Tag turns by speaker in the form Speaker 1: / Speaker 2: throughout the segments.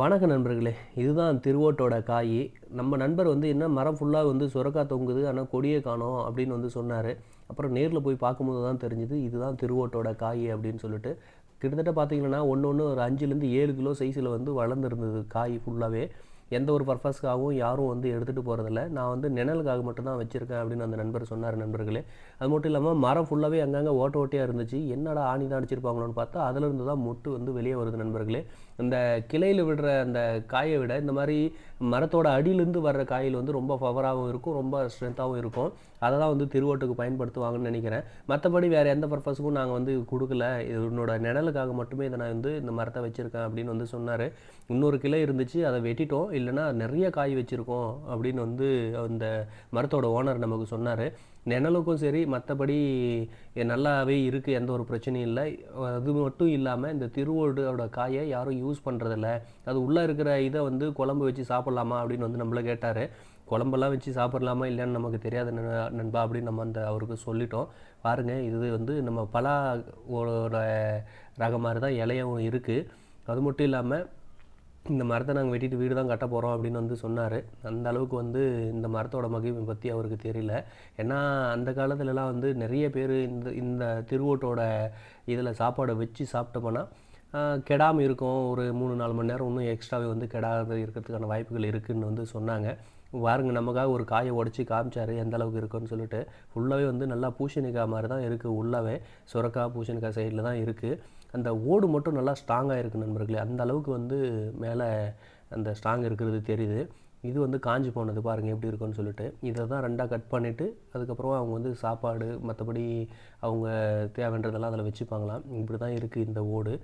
Speaker 1: வணக்க நண்பர்களே இதுதான் திருவோட்டோட காய். நம்ம நண்பர் வந்து என்ன மரம் ஃபுல்லாக வந்து சுரக்கா தொங்குது ஆனால் கொடியே காணோம் அப்படின்னு வந்து சொன்னார். அப்புறம் நேரில் போய் பார்க்கும்போது தான் தெரிஞ்சுது இதுதான் திருவோட்டோட காய் அப்படின்னு சொல்லிட்டு. கிட்டத்தட்ட பார்த்தீங்கன்னா ஒன்று ஒன்று ஒரு அஞ்சுலேருந்து ஏழு கிலோ சைஸில் வந்து வளர்ந்துருந்தது காய் ஃபுல்லாகவே எந்த ஒரு பர்பஸ்க்காகவும் யாரும் வந்து எடுத்துகிட்டு போகிறதில்ல நான் வந்து நிழலுக்காக மட்டும்தான் வச்சுருக்கேன் அப்படின்னு அந்த நண்பர் சொன்னார் நண்பர்களே. அது மட்டும் இல்லாமல் மரம் ஃபுல்லாகவே அங்கங்கே ஓட்ட ஓட்டையாக இருந்துச்சு. என்னடா ஆணி தான் அடிச்சிருப்பாங்களோன்னு பார்த்தா அதிலிருந்து தான் முட்டு வந்து வெளியே வருது நண்பர்களே. இந்த கிளையில் விடுற அந்த காயை விட இந்த மாதிரி மரத்தோட அடியிலேருந்து வர்ற காயில் வந்து ரொம்ப பவராகவும் இருக்கும் ரொம்ப ஸ்ட்ரென்த்தாகவும் இருக்கும். அதை தான் வந்து திருவோட்டுக்கு பயன்படுத்துவாங்கன்னு நினைக்கிறேன். மற்றபடி வேறு எந்த பர்பஸுக்கும் நாங்கள் வந்து கொடுக்கல. இது என்னோட நிழலுக்காக மட்டுமே இதை நான் வந்து இந்த மரத்தை வச்சுருக்கேன் அப்படின்னு வந்து சொன்னார். இன்னொரு கிளை இருந்துச்சு அதை வெட்டிட்டோம். இல்லைன்னா நிறைய காய் வச்சுருக்கோம் அப்படின்னு வந்து அந்த மரத்தோட ஓனர் நமக்கு சொன்னார். நிழலுக்கும் சரி மற்றபடி நல்லாவே இருக்குது எந்த ஒரு பிரச்சனையும் இல்லை. அது மட்டும் இல்லாமல் இந்த திருவோடோட காயை யாரும் யூஸ் பண்ணுறதில்ல அது உள்ளே இருக்கிற இதை வந்து குழம்பு வச்சு சாப்பிட்லாமா அப்படின்னு வந்து நம்மளை கேட்டார். குழம்பெல்லாம் வச்சு சாப்பிட்லாமா இல்லைன்னு நமக்கு தெரியாத நண்பா அப்படின்னு நம்ம அந்த அவருக்கு சொல்லிட்டோம். பாருங்கள் இது வந்து நம்ம பலா ஒரு ரக மாதிரி தான் இலையும் இருக்குது அது மட்டும் இல்லாமல் இந்த மரத்தை நாங்கள் வெட்டிட்டு வீடு தான் கட்ட போகிறோம் அப்படின்னு வந்து சொன்னார். அந்த அளவுக்கு வந்து இந்த மரத்தோட மகிமை பற்றி அவருக்கு தெரியல. ஏன்னா அந்த காலத்துலலாம் வந்து நிறைய பேர் இந்த இந்த திருவோட்டோட இதில் சாப்பாடை வச்சு சாப்பிட்டோம்னா கெடாமல் இருக்கும். ஒரு மூணு நாலு மணி நேரம் இன்னும் எக்ஸ்ட்ராவே வந்து கெடாத இருக்கிறதுக்கான வாய்ப்புகள் இருக்குதுன்னு வந்து சொன்னாங்க. பாருங்க நமக்காக ஒரு காயை உடச்சி காமிச்சார் எந்த அளவுக்கு இருக்குன்னு சொல்லிட்டு. ஃபுல்லாகவே வந்து நல்லா பூசணிக்காய் மாதிரி தான் இருக்குது உள்ளவே. சுரக்காய் பூசணிக்காய் சைடில் தான் இருக்குது அந்த ஓடு மட்டும் நல்லா ஸ்ட்ராங்காக இருக்குது நண்பர்களே. அந்த அளவுக்கு வந்து மேலே அந்த ஸ்ட்ராங் இருக்கிறது தெரியுது. இது வந்து காஞ்சி போனது பாருங்கள் எப்படி இருக்குன்னு சொல்லிட்டு. இதை தான் ரெண்டாக கட் பண்ணிவிட்டு அதுக்கப்புறம் அவங்க வந்து சாப்பாடு மற்றபடி அவங்க தேவைன்றதெல்லாம் அதில் வச்சுப்பாங்களாம். இப்படி தான் இருக்குது இந்த ஓடு.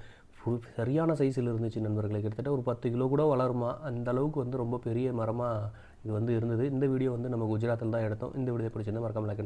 Speaker 1: ஃபுல் சரியான சைஸில் இருந்துச்சு நண்பர்களை. கிட்டத்தட்ட ஒரு பத்து கிலோ கூட வளருமா? அந்த அளவுக்கு வந்து ரொம்ப பெரிய மரமாக இது வந்து இருந்தது. இந்த வீடியோ வந்து நம்ம குஜராத்தில் தான் எடுத்தோம். இந்த வீடியோ பிடிச்சிருந்தா மறக்காம லைக்